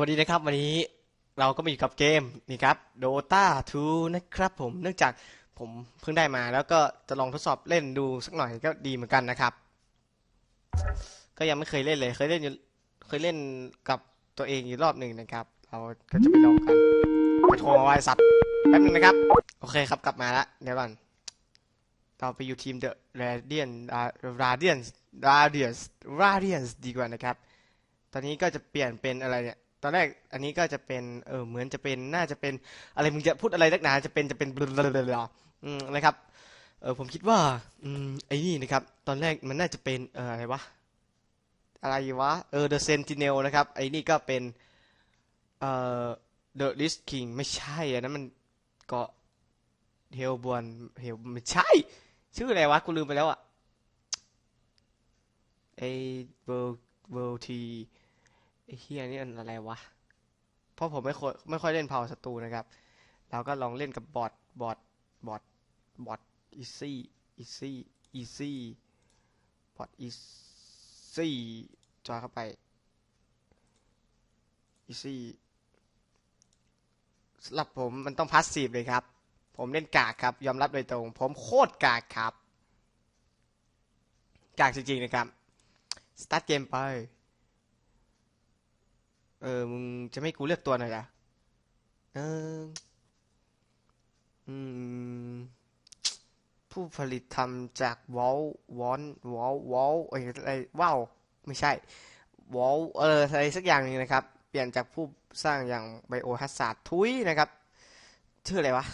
วัสดีนะครับ วันนี้เราก็มาอยู่กับเกมนี่ครับ Dota 2 นะครับผมเนื่องจากผมเพิ่งได้มา แล้วก็จะลองทดสอบเล่นดูสักหน่อยก็ดีเหมือนกันนะครับ ก็ยังไม่เคยเล่นเลยเคยเล่นอยู่เคยเล่นกับตัวเองอยู่รอบหนึ่งนะครับ เราก็จะไปลองกันไปโทรมาไว้สัตว์แป๊บหนึงนะครับ โอเคครับกลับมาแล้วเดี๋ยวก่อนเราไปอยู่ทีม The Radiant Radiant Radiant Radiant ดีกว่านะครับ ตอนนี้ก็จะเปลี่ยนเป็นอะไรเนี่ย ตอนแรกอันนี้ก็จะเป็นเออเหมือนจะเป็นน่าจะเป็นอะไรมึงจะพูดอะไรนักหนาจะเป็นจะเป็นบลาบลอืมนะครับเออผมคิดว่าอืมไอ้นี่นะครับ ตอนแรกมันน่าจะเป็นเอออะไรวะอะไรวะเออ The Sentinel นะครับไอ้นี่ก็เป็นเอ่อ The Lich King ไม่ใช่อันนั้นมันเกาะเฮลบวนเฮลไม่ใช่ ชื่ออะไรวะกูลืมไปแล้วอะไอเวอร์เวลที ไอ้เฮียนี่มันอะไรวะ เพราะผมไม่ค่อยไม่ค่อยเล่นเผาศัตรูนะครับ เราก็ลองเล่นกับบอทบอทบอทบอทอีซี่อีซี่อีซี่บอทอีซี่จอยเข้าไปอีซี่สำหรับผมมันต้องพาสซีฟเลยครับ ผมเล่นกากครับ ยอมรับโดยตรง ผมโคตรกากครับ กากจริงๆนะครับ สตาร์ทเกมไป เออ มึงจะไม่กูเลือกตัวหน่อยเหรอเออ อืม ผู้ผลิตทำจากวอลวอนวอลวอลอะไรว้าวไม่ใช่วอลเอออะไรสักอย่างหนึงนะครับ เปลี่ยนจากผู้สร้างอย่างไบโอฮัสซาร์ดทุยนะครับ ชื่ออะไรวะ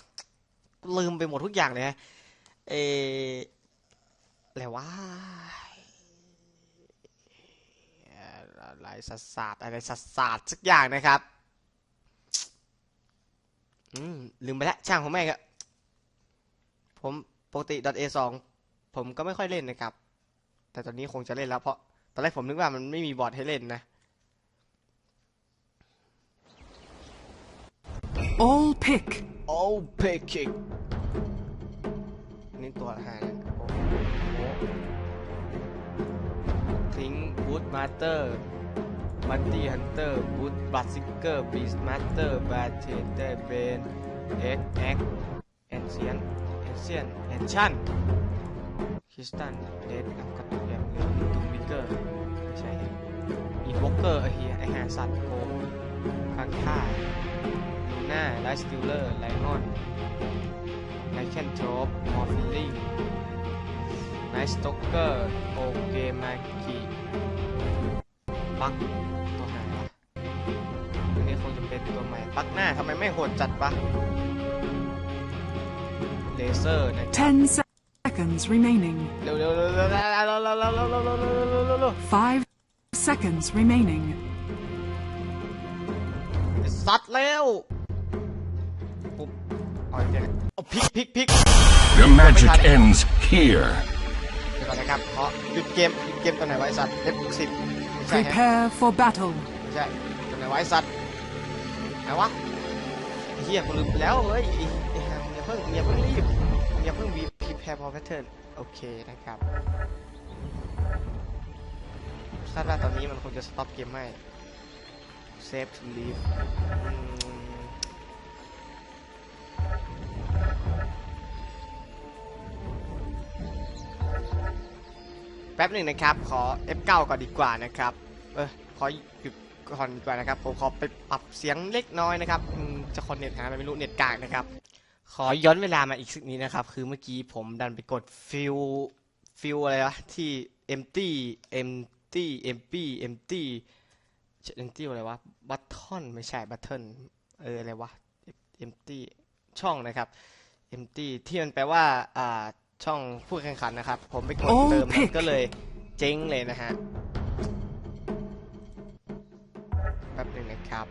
ลืมไปหมดทุกอย่างเลยฮะเอออะไรวะ อะไรสัสสาดอะไรสัสสาดสักอย่างนะครับ อืมลืมไปแล้วช่างผมแม่งอะผมปกติ .a2 ผมก็ไม่ค่อยเล่นนะครับ แต่ตอนนี้คงจะเล่นแล้วเพราะตอนแรกผมนึกว่ามันไม่มีบอร์ดให้เล่นนะ All pick. โอ้เพคิกนี่ตัวหาเนี่ยโอ้โหทิ้งบูทมาสเตอร์ บัตตี้ฮันเตอร์บูทบัตซิเกอร์บีสมาสเตอร์บาเทเตอร์เบนเอ็กเอ็กเอนเซียนเอนเซียนเอนชันคริสตันเดดกับกระตุกอย่างเงี้ตุกบิเกอร์ไม่ใช่อีวอเกอร์ไอเฮียไอหาสัตโกงข้างค่าลูน่าไลสติลเลอร์ไลออนไลแคนโทรปมอร์ฟิลลิงไนท์สโตเกอร์โอเกมากิปัก ปักหน้าทำไมไม่โหดจัดปะเลเซอร์นะครับ Ten seconds remaining. เร็วเร็วเร็วเร็วเร็วเร็วเร็วเร็วเร็วเร็วเร็วเร็วเร็วเร็วเร็วเร็ว Five seconds remaining. สัตว์แล้วปุ๊บเอาอีกเนี่ยเอาพลิกพลิกพลิก Your magic ends here. เดี๋ยวก่อนนะครับเพราะหยุดเกมหยุดเกมตัวไหนไวะไอ้สัตว์ F10 ไม่ใช่ฮะ Prepare for battle. ไม่ใช่ตัวไหนไวะไอ้สัตว์ ไหนวะเฮียกูลืมไปแล้วเฮ้ยไอ้ไอ้ห่าอย่าเพิ่งอย่าเพิ่งรีบอย่าเพิ่งวีพีแพร์พอแพทเทิร์นโอเคนะครับคาดว่าตอนนี้มันคงจะสต็อปเกมไม่เซฟทูลีฟแป๊บหนึ่งนะครับ ขอ F9 ก่อนดีกว่านะครับ เออขอหยุด ก่อนดีกว่านะครับผมขอไปปรับเสียงเล็กน้อยนะครับจะคอนเน็ตหาไรไม่รู้เน็ตกากนะครับขอย้อนเวลามาอีกสักนิดนะครับ คือเมื่อกี้ผมดันไปกดฟิลฟิลอะไรวะที่ empty empty empty empty empty อะไรวะ button ไม่ใช่ button เอออะไรวะ empty ช่องนะครับ empty ที่มันแปลว่าอ่าช่องผู้แข่งขันนะครับ ผมไปกดเติมก็เลยเจ๊งเลยนะฮะ ครับ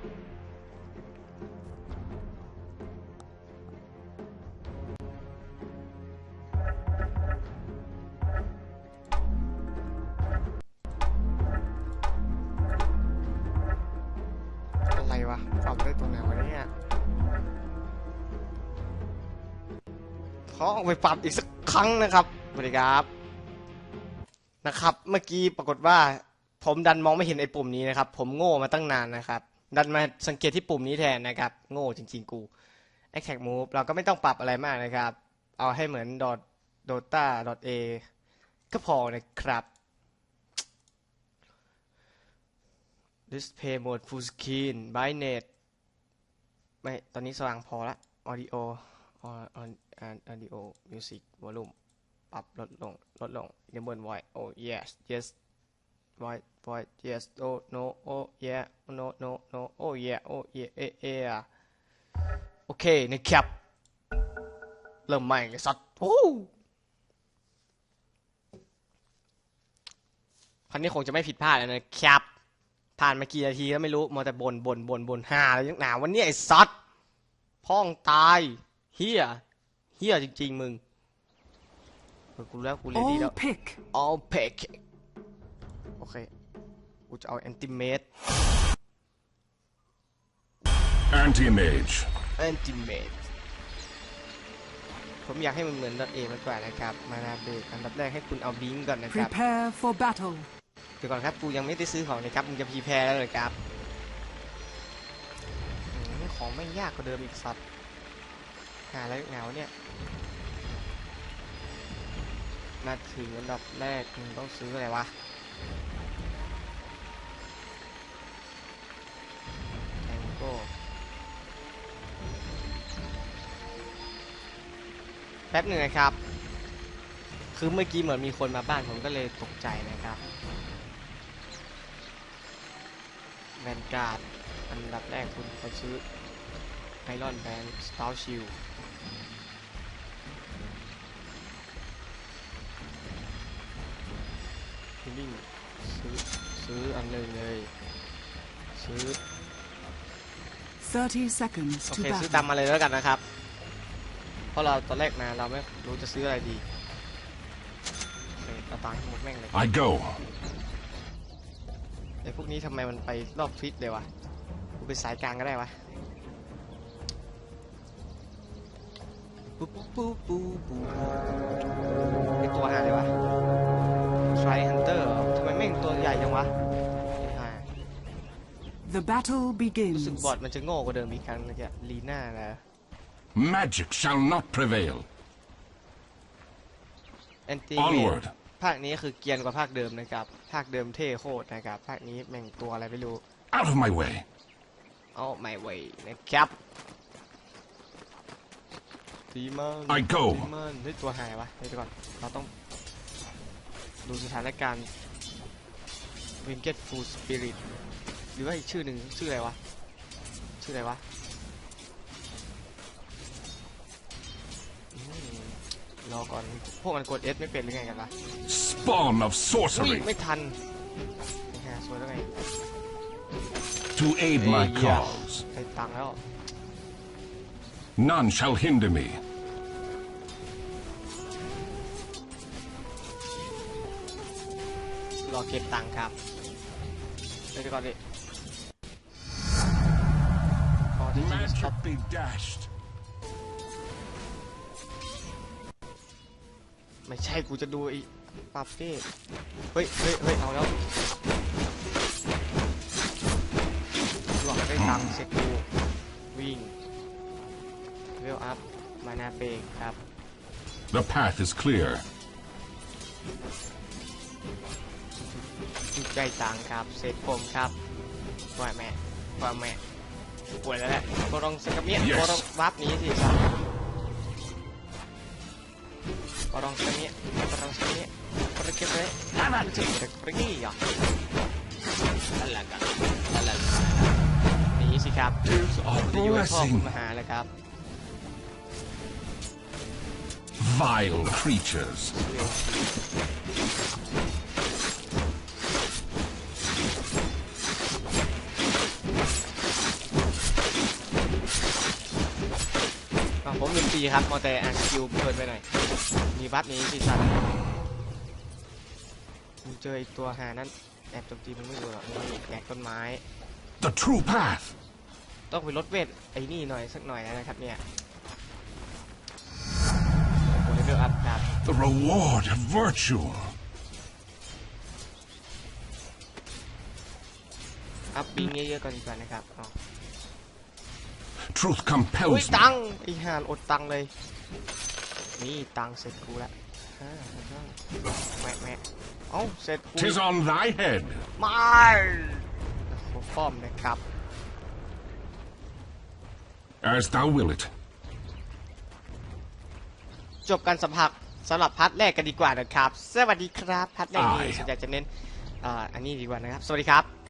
อะไรวะปรับได้ตรงไหนวะเนี่ยขอเอาไปปรับอีกสักครั้งนะครับสวัสดีครับนะครับ เมื่อกี้ปรากฏว่าผมดันมองไม่เห็นไอ้ปุ่มนี้นะครับ ผมโง่มาตั้งนานนะครับ ดันมาสังเกตที่ปุ่มนี้แทนนะครับ โง่จริงๆกู Attack Move เราก็ไม่ต้องปรับอะไรมากนะครับ เอาให้เหมือน Dota A ก็พอนะครับ Display Mode Full Screen Brightness ไม่ ตอนนี้สว่างพอละ Audio Audio Music Volume ปรับลดลง ลดลง Enable Voice Oh yes yes Voice Voice yes oh no oh yeah no no no oh yeah oh yeah yeah yeah โอเคนะครับ เริ่มใหม่เลยสัตว์โอ้ครั้นี้คงจะไม่ผิดพลาดแล้วนะครับ ผ่านมากี่นาทีแล้วไม่รู้มัวแต่บนบนบนบนหาอะไรนักหนาวันนี้ไอ้สัตว์พ่องตายเฮียเฮียจริง ๆ มึงเออกูรู้แล้วกูเรดี้ All แล้ว pick. all pick โอเค กูจะเอา anti mate Anti mage. anti mate ผมอยากให้มันเหมือนดอทเอมากกว่านะครับ มานาเบรกอันดับแรกให้คุณเอาบิงก่อนนะครับ Prepare for battle. เดี๋ยวก่อนครับกูยังไม่ได้ซื้อของนะครับมึงจะพีแพร์แล้วเลยครับอืมของไม่ยากกว่าเดิมอีกสัตว์หาอะไรเหงาเนี่ย มาถึงอันดับแรกมึงต้องซื้ออะไรวะ แป๊บหนึ่งนะครับ คือเมื่อกี้เหมือนมีคนมาบ้านผมก็เลยตกใจนะครับแวนการ์ดอันดับแรกคุณควรซื้อไอรอนแบนสตาร์ชิลฮิลลิ่งซื้อซื้ออันหนึ่งเลยซื้อ30 seconds โอ to เคซื้อ battle. ตามมาเลยแล้วกันนะครับ เพราะเราตอนแรกมาเราไม่รู้จะซื้ออะไรดีโอเคเอาตังค์ให้หมดแม่งเลย I go. ไอ้พวกนี้ทำไมมันไปรอบทิศเลยวะกูไปสายกลางก็ได้วะปุ๊บปุ๊บปุ๊บปุ๊บไอตัวหาเลยวะ Try Hunter เหรอทำไมแม่งตัวใหญ่จังวะไอ้ห่า The battle รู้สึก begins. บอดมันจะโง่กว่าเดิมอีกครั้งนะจ๊ะลีน่านะ Magic shall not prevail. แอนตี้ Onward. ภาคนี้คือเกรียนกว่าภาคเดิมนะครับ ภาคเดิมเท่โคตรนะครับ ภาคนี้แม่งตัวอะไรไม่รู้ Out of my way. เอาไม่ไหวนะครับตีมัน I go ตีมันเฮ้ยตัวหายวะเฮ้ยเดี๋ยวก่อน เราต้อง ดูสถานการณ์วิงเกตฟูสปิริตหรือว่าอีกชื่อหนึ่งชื่ออะไรวะ ชื่ออะไรวะ รอก่อน พวกมันกด S ไม่เป็นหรือไงกันวะ Spawn of อุ้ย sorcery. ไม่ทันนี่ฮะสวยแล้วไง To aid my เอ้ย cause. ได้ตังค์แล้ว None shall hinder me. รอเก็บตังค์ครับเดี๋ยวก่อนดิพอที่จะช็อป Magic be dashed. ไม่ใช่กูจะดูไอ้ปาเป้เฮ้ยเฮ้ยเฮ้ยเอาแล้วหลอกได้ตังค์เซ็กกูวิ่งเวลอัพมานาเปกครับ The path is clear. ได้ตังค์ครับเซ็ตผมครับปล่อยแม่ปล่อยแม่ป่วยแล้วแหละโกรองสกัมเมีย Yes โกรองวับหนี้สิครับ โกรองสกัมเมียโกรองสกัมเมียโกรองสกัมเมียนั่นนั่นสิโกรองนี่อะนั่นแหละครับนั่นแหละหนีสิครับ Tis a จะอยู่ให้พ่อคุณ blessing. มาหาเลยครับ Vile creatures. อะผมลืมตีครับมอแต่อ่านสกิลเพลินไปหน่อย มีบัฟนี้สิสัตว์มึงเจอไอีกตัวหานั้นแอบโจมตีมึงไม่รู้หรอกนี่แตกต้นไม้ The true path. ต้องไปลดเวทไอ้นี่หน่อยสักหน่อยนะครับเนี่ยโอ้เลเวลอัพครับ The reward of virtue. อัพบิงเยอะๆก่อนดีกว่านะครับอ๋อ Truth อุ้ย compels me. ตังค์ไอ้ห่าอดตังค์เลย นี่ตังค์เสร็จกูละอ่าแหวะแหวะเอ้าเสร็จกู Tis on thy head. ไม่โอ้โหป้อมนะครับ As thou wilt. จบการสัมผัสสำหรับพาร์ทแรกกันดีกว่านะครับ สวัสดีครับพาร์ทแรกนี้อ้ายฉันอยากจะเน้นอ่าอันนี้ดีกว่านะครับ สวัสดีครับ